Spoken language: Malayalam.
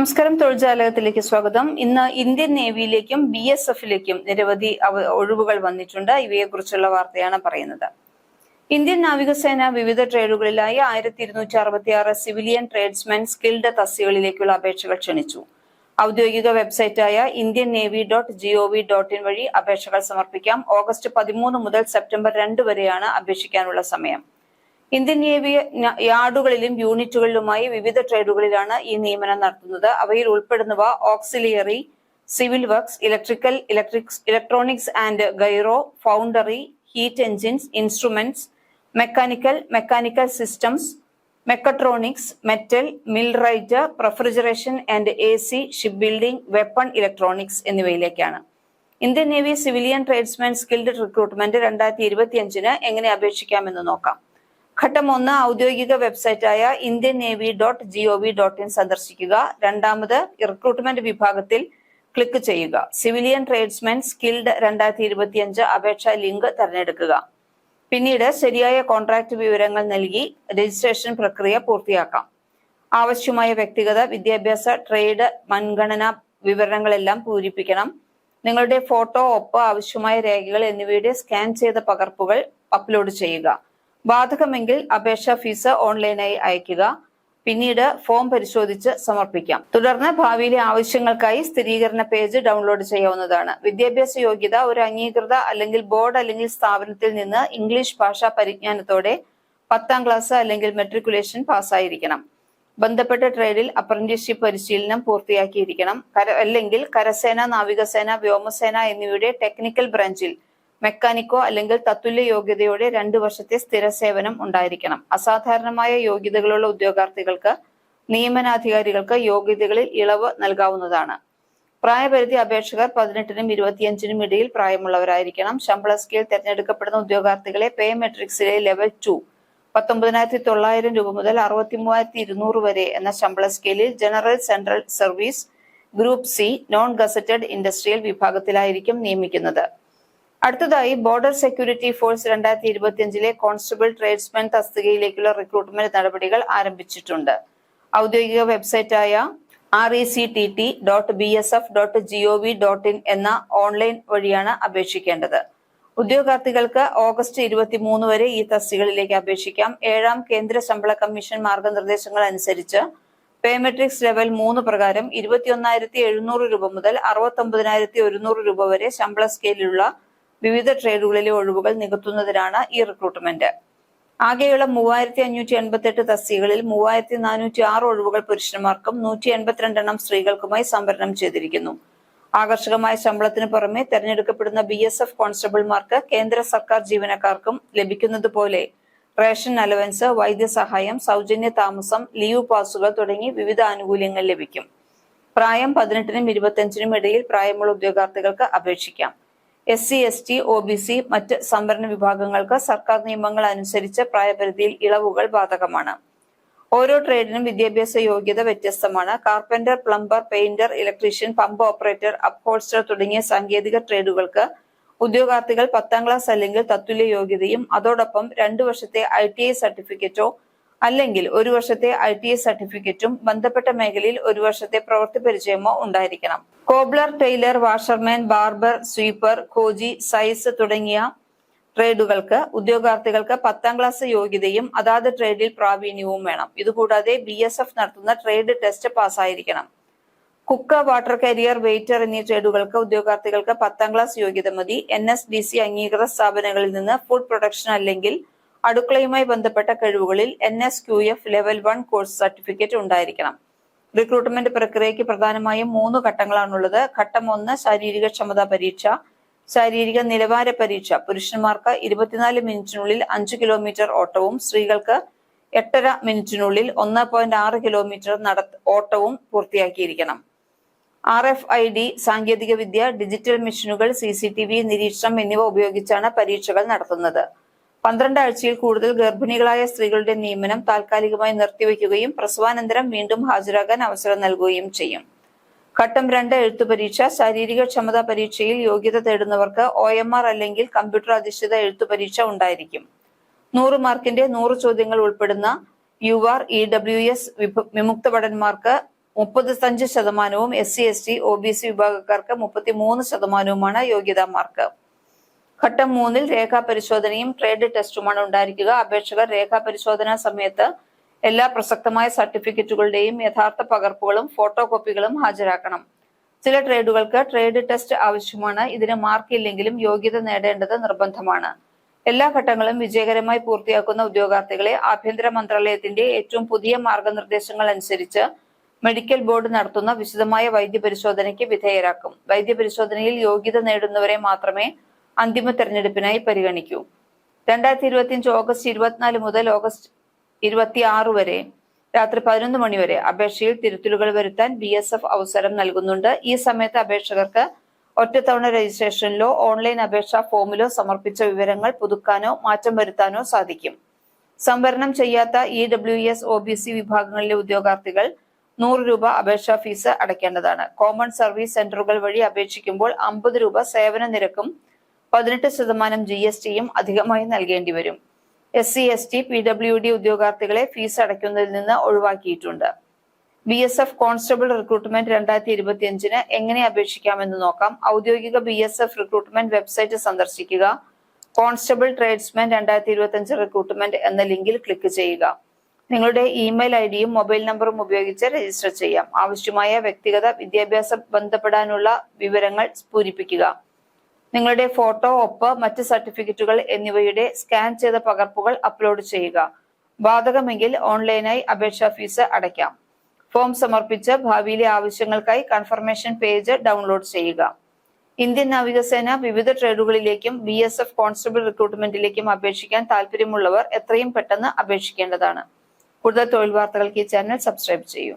നമസ്കാരം തൊഴിൽജാലകത്തിലേക്ക് സ്വാഗതം. ഇന്ന് ഇന്ത്യൻ നേവിയിലേക്കും ബി എസ് എഫിലേക്കും നിരവധി ഒഴിവുകൾ വന്നിട്ടുണ്ട്. ഇവയെക്കുറിച്ചുള്ള വാർത്തയാണ് പറയുന്നത്. ഇന്ത്യൻ നാവികസേന വിവിധ ട്രേഡുകളിലായി ആയിരത്തി ഇരുന്നൂറ്റി അറുപത്തി ആറ് സിവിലിയൻ ട്രേഡ്സ്മെൻ സ്കിൽഡ് തസ്തികകളിലേക്കുള്ള അപേക്ഷകൾ ക്ഷണിച്ചു. ഔദ്യോഗിക വെബ്സൈറ്റായ Indian navy dot G O V dot in വഴി അപേക്ഷകൾ സമർപ്പിക്കാം. ഓഗസ്റ്റ് പതിമൂന്ന് മുതൽ സെപ്റ്റംബർ രണ്ട് വരെയാണ് അപേക്ഷിക്കാനുള്ള സമയം. ഇന്ത്യൻ നേവി യാർഡുകളിലും യൂണിറ്റുകളിലുമായി വിവിധ ട്രേഡുകളിലാണ് ഈ നിയമനം നടത്തുന്നത്. അവയിൽ ഉൾപ്പെടുന്നവ auxiliary civil works electrical electrics electronics and gyro foundry heat engines instruments mechanical mechanical systems mechatronics metal mill millwright refrigeration and A C ship building weapon electronics എന്നിവയിലേക്കാണ്. Indian navy civilian tradesman skilled recruitment രണ്ടായിരത്തി ഇരുപത്തിയഞ്ചിന് എങ്ങനെ അപേക്ഷിക്കാമെന്ന് നോക്കാം. ഘട്ടം ഒന്ന് ഔദ്യോഗിക വെബ്സൈറ്റായ Indian navy dot G O V dot in സന്ദർശിക്കുക. രണ്ടാമത് റിക്രൂട്ട്മെന്റ് വിഭാഗത്തിൽ ക്ലിക്ക് ചെയ്യുക. സിവിലിയൻ ട്രേഡ്സ്മെൻ സ്കിൽഡ് രണ്ടായിരത്തി ഇരുപത്തിയഞ്ച് അപേക്ഷാ ലിങ്ക് തിരഞ്ഞെടുക്കുക. പിന്നീട് ശരിയായ കോൺട്രാക്ട് വിവരങ്ങൾ നൽകി രജിസ്ട്രേഷൻ പ്രക്രിയ പൂർത്തിയാക്കാം. ആവശ്യമായ വ്യക്തിഗത വിദ്യാഭ്യാസ ട്രേഡ് മുൻഗണന വിവരങ്ങളെല്ലാം പൂരിപ്പിക്കണം. നിങ്ങളുടെ ഫോട്ടോ ഒപ്പ് ആവശ്യമായ രേഖകൾ എന്നിവയുടെ സ്കാൻ ചെയ്ത പകർപ്പുകൾ അപ്ലോഡ് ചെയ്യുക. ബാധകമെങ്കിൽ അപേക്ഷാ ഫീസ് ഓൺലൈനായി അയക്കുക പിന്നീട് ഫോം പരിശോധിച്ച് സമർപ്പിക്കാം. തുടർന്ന് ഭാവിയിലെ ആവശ്യങ്ങൾക്കായി സ്ഥിരീകരണ പേജ് ഡൗൺലോഡ് ചെയ്യാവുന്നതാണ്. വിദ്യാഭ്യാസ യോഗ്യത ഒരു അംഗീകൃത അല്ലെങ്കിൽ ബോർഡ് അല്ലെങ്കിൽ സ്ഥാപനത്തിൽ നിന്ന് ഇംഗ്ലീഷ് ഭാഷാ പരിജ്ഞാനത്തോടെ പത്താം ക്ലാസ് അല്ലെങ്കിൽ മെട്രിക്കുലേഷൻ പാസ്സായിരിക്കണം. ബന്ധപ്പെട്ട ട്രേഡിൽ അപ്രന്റീസ്ഷിപ്പ് പരിശീലനം പൂർത്തിയാക്കിയിരിക്കണം. അല്ലെങ്കിൽ കരസേന നാവികസേന വ്യോമസേന എന്നിവയുടെ ടെക്നിക്കൽ ബ്രാഞ്ചിൽ മെക്കാനിക്കോ അല്ലെങ്കിൽ തത്തുല്യ യോഗ്യതയോടെ രണ്ടു വർഷത്തെ സ്ഥിര സേവനം ഉണ്ടായിരിക്കണം. അസാധാരണമായ യോഗ്യതകളുള്ള ഉദ്യോഗാർത്ഥികൾക്ക് നിയമനാധികാരികൾക്ക് യോഗ്യതകളിൽ ഇളവ് നൽകാവുന്നതാണ്. പ്രായപരിധി അപേക്ഷകർ പതിനെട്ടിനും ഇരുപത്തിയഞ്ചിനും ഇടയിൽ പ്രായമുള്ളവരായിരിക്കണം. ശമ്പള സ്കെയിൽ തെരഞ്ഞെടുക്കപ്പെടുന്ന ഉദ്യോഗാർത്ഥികളെ പേ മെട്രിക്സിലെ ലെവൽ ടു പത്തൊമ്പതിനായിരത്തി തൊള്ളായിരം രൂപ മുതൽ അറുപത്തി മൂവായിരത്തി ഇരുന്നൂറ് വരെ എന്ന ശമ്പള സ്കെയിലിൽ general central service group C non gazetted industrial വിഭാഗത്തിലായിരിക്കും നിയമിക്കുന്നത്. അടുത്തതായി ബോർഡർ സെക്യൂരിറ്റി ഫോഴ്സ് രണ്ടായിരത്തി ഇരുപത്തിയഞ്ചിലെ കോൺസ്റ്റബിൾ ട്രേഡ്സ്മാൻ തസ്തികയിലേക്കുള്ള റിക്രൂട്ട്മെന്റ് നടപടികൾ ആരംഭിച്ചിട്ടുണ്ട്. ഔദ്യോഗിക വെബ്സൈറ്റായ R E C T T dot B S F dot G O V dot in എന്ന ഓൺലൈൻ വഴിയാണ് അപേക്ഷിക്കേണ്ടത്. ഉദ്യോഗാർത്ഥികൾക്ക് ഓഗസ്റ്റ് ഇരുപത്തിമൂന്ന് വരെ ഈ തസ്തികകളിലേക്ക് അപേക്ഷിക്കാം. ഏഴാം കേന്ദ്ര ശമ്പള കമ്മീഷൻ മാർഗനിർദ്ദേശങ്ങൾ അനുസരിച്ച് പേമെട്രിക്സ് ലെവൽ മൂന്ന് പ്രകാരം ഇരുപത്തിയൊന്നായിരത്തി എഴുന്നൂറ് രൂപ മുതൽ അറുപത്തി ഒമ്പതിനായിരത്തി ഒരുന്നൂറ് രൂപ വരെ ശമ്പള സ്കെയിലുള്ള വിവിധ ട്രേഡുകളിലെ ഒഴിവുകൾ നികത്തുന്നതിനാണ് ഈ റിക്രൂട്ട്മെന്റ് ആകെയുള്ള മൂവായിരത്തി അഞ്ഞൂറ്റി എൺപത്തെട്ട് തസ്തികകളിൽ മൂവായിരത്തി നാനൂറ്റി ആറ് ഒഴിവുകൾ പുരുഷന്മാർക്കും നൂറ്റി എൺപത്തിരണ്ടെണ്ണം സ്ത്രീകൾക്കുമായി സംവരണം ചെയ്തിരിക്കുന്നു. ആകർഷകമായ ശമ്പളത്തിന് പുറമെ തെരഞ്ഞെടുക്കപ്പെടുന്ന ബി എസ് എഫ് കോൺസ്റ്റബിൾമാർക്ക് കേന്ദ്ര സർക്കാർ ജീവനക്കാർക്കും ലഭിക്കുന്നത് പോലെ റേഷൻ അലവൻസ് വൈദ്യസഹായം സൗജന്യ താമസം ലീവ് പാസുകൾ തുടങ്ങി വിവിധ ആനുകൂല്യങ്ങൾ ലഭിക്കും. പ്രായം പതിനെട്ടിനും ഇരുപത്തിയഞ്ചിനും ഇടയിൽ പ്രായമുള്ള ഉദ്യോഗാർത്ഥികൾക്ക് അപേക്ഷിക്കാം. S C S T O B C മറ്റ് സംവരണ വിഭാഗങ്ങൾക്ക് സർക്കാർ നിയമങ്ങൾ അനുസരിച്ച് പ്രായപരിധിയിൽ ഇളവുകൾ ബാധകമാണ്. ഓരോ ട്രേഡിനും വിദ്യാഭ്യാസ യോഗ്യത വ്യത്യസ്തമാണ്. Carpenter plumber painter electrician pump operator upholster തുടങ്ങിയ സാങ്കേതിക ട്രേഡുകൾക്ക് ഉദ്യോഗാർത്ഥികൾ പത്താം ക്ലാസ് അല്ലെങ്കിൽ തത്തുല്യ യോഗ്യതയും അതോടൊപ്പം രണ്ടു വർഷത്തെ ഐ സർട്ടിഫിക്കറ്റോ അല്ലെങ്കിൽ ഒരു വർഷത്തെ ഐ ടി എസ് സർട്ടിഫിക്കറ്റും ബന്ധപ്പെട്ട മേഖലയിൽ ഒരു വർഷത്തെ പ്രവൃത്തി പരിചയമോ ഉണ്ടായിരിക്കണം. Cobbler tailor washerman barber sweeper Koji size തുടങ്ങിയ ട്രേഡുകൾക്ക് ഉദ്യോഗാർത്ഥികൾക്ക് പത്താം ക്ലാസ് യോഗ്യതയും അതാത് ട്രേഡിൽ പ്രാവീണ്യവും വേണം. ഇതുകൂടാതെ ബി എസ് എഫ് നടത്തുന്ന ട്രേഡ് ടെസ്റ്റ് പാസ്സായിരിക്കണം. കുക്ക് വാട്ടർ കരിയർ വെയിറ്റർ എന്നീ ട്രേഡുകൾക്ക് ഉദ്യോഗാർത്ഥികൾക്ക് പത്താം ക്ലാസ് യോഗ്യത മതി. എൻ എസ് ഡി സി അംഗീകൃത സ്ഥാപനങ്ങളിൽ നിന്ന് ഫുഡ് പ്രൊഡക്ഷൻ അല്ലെങ്കിൽ അടുക്കളയുമായി ബന്ധപ്പെട്ട കഴിവുകളിൽ N S Q F level one course certificate ഉണ്ടായിരിക്കണം. റിക്രൂട്ട്മെന്റ് പ്രക്രിയയ്ക്ക് പ്രധാനമായും മൂന്ന് ഘട്ടങ്ങളാണുള്ളത്. ഘട്ടം ഒന്ന് ശാരീരിക ക്ഷമതാ പരീക്ഷ. ശാരീരിക നിലവാര പരീക്ഷ. പുരുഷന്മാർക്ക് ഇരുപത്തിനാല് മിനിറ്റിനുള്ളിൽ അഞ്ച് കിലോമീറ്റർ ഓട്ടവും സ്ത്രീകൾക്ക് എട്ടര മിനിറ്റിനുള്ളിൽ ഒന്ന് പോയിന്റ് ആറ് കിലോമീറ്റർ നട ഓട്ടവും പൂർത്തിയാക്കിയിരിക്കണം. ആർ എഫ് ഐ ഡി സാങ്കേതിക വിദ്യ ഡിജിറ്റൽ മെഷീനുകൾ സി സി ടി വി നിരീക്ഷണം എന്നിവ ഉപയോഗിച്ചാണ് പരീക്ഷകൾ നടത്തുന്നത്. പന്ത്രണ്ട് ആഴ്ചയിൽ കൂടുതൽ ഗർഭിണികളായ സ്ത്രീകളുടെ നിയമനം താൽക്കാലികമായി നിർത്തിവെക്കുകയും പ്രസവാനന്തരം വീണ്ടും ഹാജരാകാൻ അവസരം നൽകുകയും ചെയ്യും. ഘട്ടം രണ്ട് എഴുത്തു പരീക്ഷ ശാരീരിക ക്ഷമതാ പരീക്ഷയിൽ യോഗ്യത തേടുന്നവർക്ക് ഒ എം ആർ അല്ലെങ്കിൽ കമ്പ്യൂട്ടർ അധിഷ്ഠിത എഴുത്തു പരീക്ഷ ഉണ്ടായിരിക്കും. നൂറ് മാർക്കിന്റെ നൂറ് ചോദ്യങ്ങൾ ഉൾപ്പെടുന്ന U R E W S വിമുക്ത ഭടന്മാർക്ക് മുപ്പത്തഞ്ച് ശതമാനവും S C S T O B C വിഭാഗക്കാർക്ക് മുപ്പത്തിമൂന്ന് ശതമാനവുമാണ് യോഗ്യതാ മാർക്ക്. ഘട്ടം മൂന്നിൽ രേഖാ പരിശോധനയും ട്രേഡ് ടെസ്റ്റുമാണ് ഉണ്ടായിരിക്കുക. അപേക്ഷകർ രേഖാ പരിശോധനാ സമയത്ത് എല്ലാ പ്രസക്തമായ സർട്ടിഫിക്കറ്റുകളുടെയും യഥാർത്ഥ പകർപ്പുകളും ഫോട്ടോ കോപ്പികളും ഹാജരാക്കണം. ചില ട്രേഡുകൾക്ക് ട്രേഡ് ടെസ്റ്റ് ആവശ്യമാണ്. ഇതിന് മാർക്ക് ഇല്ലെങ്കിലും യോഗ്യത നേടേണ്ടത് നിർബന്ധമാണ്. എല്ലാ ഘട്ടങ്ങളും വിജയകരമായി പൂർത്തിയാക്കുന്ന ഉദ്യോഗാർത്ഥികളെ ആഭ്യന്തര മന്ത്രാലയത്തിന്റെ ഏറ്റവും പുതിയ മാർഗനിർദ്ദേശങ്ങൾ അനുസരിച്ച് മെഡിക്കൽ ബോർഡ് നടത്തുന്ന വിശദമായ വൈദ്യപരിശോധനയ്ക്ക് വിധേയരാക്കും. വൈദ്യപരിശോധനയിൽ യോഗ്യത നേടുന്നവരെ മാത്രമേ അന്തിമ തെരഞ്ഞെടുപ്പിനായി പരിഗണിക്കൂ. രണ്ടായിരത്തി ഇരുപത്തിയഞ്ച് ഓഗസ്റ്റ് ഇരുപത്തിനാല് മുതൽ ഓഗസ്റ്റ് ഇരുപത്തി ആറ് വരെ രാത്രി പതിനൊന്ന് മണിവരെ അപേക്ഷയിൽ തിരുത്തലുകൾ വരുത്താൻ ബി എസ് എഫ് അവസരം നൽകുന്നുണ്ട്. ഈ സമയത്ത് അപേക്ഷകർക്ക് ഒറ്റത്തവണ രജിസ്ട്രേഷനിലോ ഓൺലൈൻ അപേക്ഷാ ഫോമിലോ സമർപ്പിച്ച വിവരങ്ങൾ പുതുക്കാനോ മാറ്റം വരുത്താനോ സാധിക്കും. സംവരണം ചെയ്യാത്ത E W S O B C വിഭാഗങ്ങളിലെ ഉദ്യോഗാർത്ഥികൾ നൂറ് രൂപ അപേക്ഷാ ഫീസ് അടയ്ക്കേണ്ടതാണ്. കോമൺ സർവീസ് സെന്ററുകൾ വഴി അപേക്ഷിക്കുമ്പോൾ അമ്പത് രൂപ സേവന നിരക്കും പതിനെട്ട് ശതമാനം ജി എസ് ടിയും അധികമായി നൽകേണ്ടി വരും. S C S T P W D ഉദ്യോഗാർത്ഥികളെ fees അടയ്ക്കുന്നതിൽ നിന്ന് ഒഴിവാക്കിയിട്ടുണ്ട്. B S F constable recruitment രണ്ടായിരത്തി ഇരുപത്തി അഞ്ചിന് എങ്ങനെ അപേക്ഷിക്കാമെന്ന് നോക്കാം. ഔദ്യോഗിക B S F recruitment website സന്ദർശിക്കുക. കോൺസ്റ്റബിൾ ട്രേഡ്സ്മാൻ രണ്ടായിരത്തി ഇരുപത്തി അഞ്ച് റിക്രൂട്ട്മെന്റ് എന്ന ലിങ്കിൽ ക്ലിക്ക് ചെയ്യുക. നിങ്ങളുടെ ഇമെയിൽ ഐ ഡിയും മൊബൈൽ നമ്പറും ഉപയോഗിച്ച് രജിസ്റ്റർ ചെയ്യാം. ആവശ്യമായ വ്യക്തിഗത വിദ്യാഭ്യാസം ബന്ധപ്പെടാനുള്ള വിവരങ്ങൾ പൂരിപ്പിക്കുക. നിങ്ങളുടെ ഫോട്ടോ ഒപ്പ് മറ്റ് സർട്ടിഫിക്കറ്റുകൾ എന്നിവയുടെ സ്കാൻ ചെയ്ത പകർപ്പുകൾ അപ്ലോഡ് ചെയ്യുക. ബാധകമെങ്കിൽ ഓൺലൈനായി അപേക്ഷാ ഫീസ് അടയ്ക്കാം. ഫോം സമർപ്പിച്ച് ഭാവിയിലെ ആവശ്യങ്ങൾക്കായി കൺഫർമേഷൻ പേജ് ഡൗൺലോഡ് ചെയ്യുക. ഇന്ത്യൻ നാവികസേന വിവിധ ട്രേഡുകളിലേക്കും ബി എസ് എഫ് കോൺസ്റ്റബിൾ റിക്രൂട്ട്മെന്റിലേക്കും അപേക്ഷിക്കാൻ താല്പര്യമുള്ളവർ എത്രയും പെട്ടെന്ന് അപേക്ഷിക്കേണ്ടതാണ്. കൂടുതൽ തൊഴിൽ വാർത്തകൾക്ക് ഈ ചാനൽ സബ്സ്ക്രൈബ് ചെയ്യൂ.